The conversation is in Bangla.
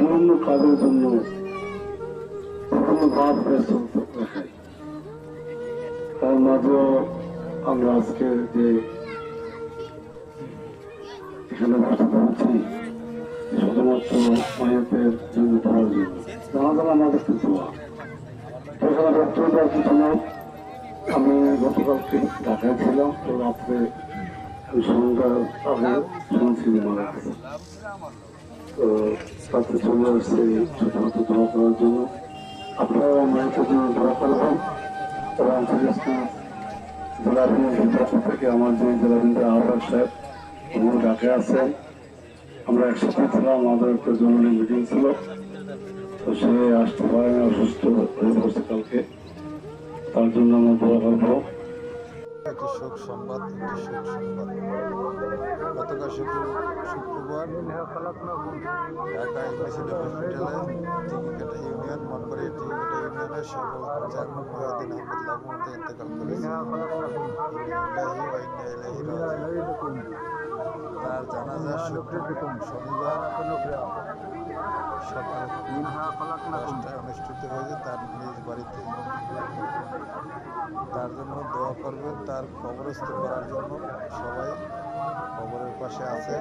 বিভিন্ন কাজের জন্য তার মাঝেও আমরা আজকে যে এখানে বসে শুধুমাত্র মায়েদের জন্য দেওয়ার জন্য। জানা জানা আমাদের কিছু আমি গতকালকে ঢাকায় ছিলাম, তো রাত্রে আমি সন্ধ্যার আগে শুনছি মারা গেছে চলে আসছে শুধুমাত্র দোয়া করার জন্য আপনারাও মায়ের জন্য দোয়া করবেন এবং শ্রীকৃষ্ণ জেলাভিনের পক্ষ থেকে আমার যে জেলাভিন্দ্র আহ্বায়ক সাহেব উনি ঢাকে আছেন আমরা একসাথে ছিলাম আমাদের একটা মিটিং ছিল তো সে আসতে পারেনি অসুস্থ হয়ে কালকে তার জন্য আমরা দোয়া করব। একটি শোক সংবাদ, একটি শোক সংবাদ। গতকাল শুক্র শুক্রবার ঢাকা ইউনিভার্সিটি হসপিটালে টিকিকাটা ইউনিয়ন, মনপুরি টিকিকাটা ইউনিয়নের সকল চেয়ারম্যান মহিউদ্দিন আহমেদ লাবুমতে ইন্তেকাল করেছে। ইন্নালিল্লাহি ওয়া ইন্না ইলাইহি রাজিউন। তার জানাজা শনিবার সকাল দশটায় অনুষ্ঠিত হয়েছে। তার নিজ বাড়িতে তার জন্য দোয়া করবেন তার কবরস্থ করার জন্য সবাই কবরের পাশে আছে।